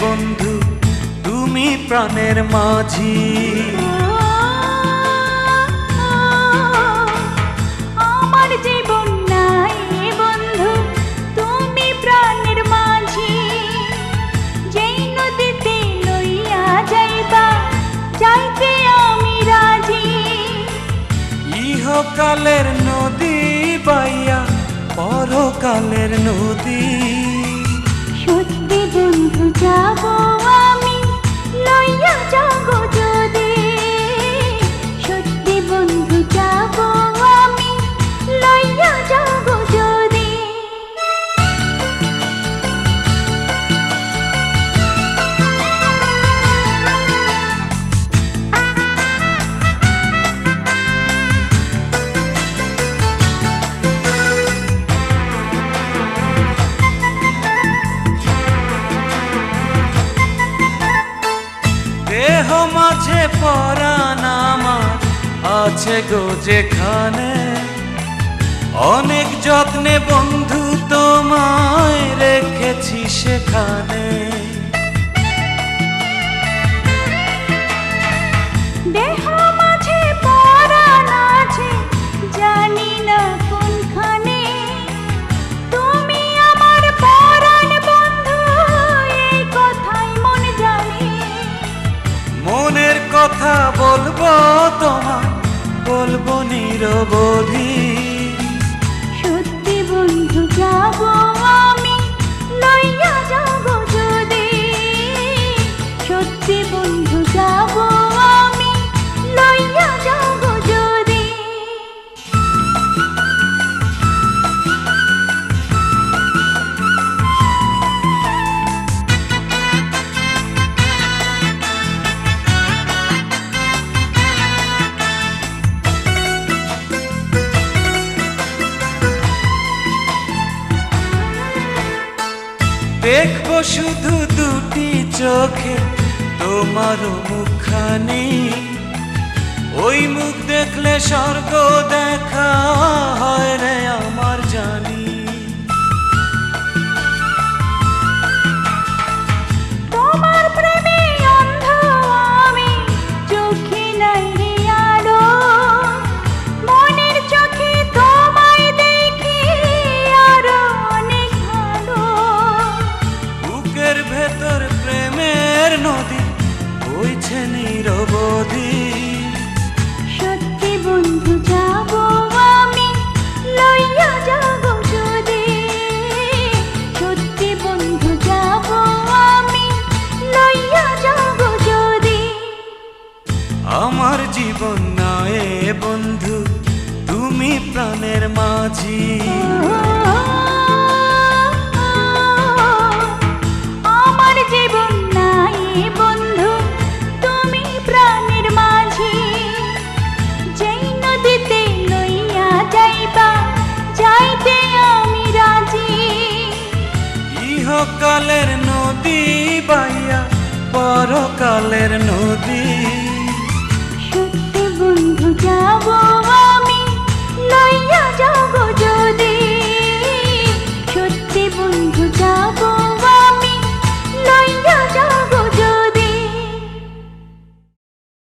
বন্ধু তুমি প্রাণের মাঝি। আমার জীবন নাই বন্ধু তুমি প্রাণের মাঝি। যেই নদীতে লইয়া যাইবা যাইতে আমি রাজি। ইহকালের নদী বাইয়া পরকালের নদী। যাব দেহ মাঝে পরাণ আমার আছে গো যেখানে। অনেক যত্নে বন্ধু তোমায় রেখেছি সেখানে। কথা বলব তোমায় বলব নিরবধি। দেখব শুধু দুটি চোখে তোমার মুখখানি। ওই মুখ দেখলে স্বর্গ দেখা হয় রে আমার জানি। জীবন নয় বন্ধু তুমি প্রাণের মাঝি। আমার জীবন নাই বন্ধু তুমি প্রাণের মাঝি। যেই নদীতে লইয়া যাইবা যাইতে আমি রাজি। ইহকালের নদী বাইয়া পরকালের নদী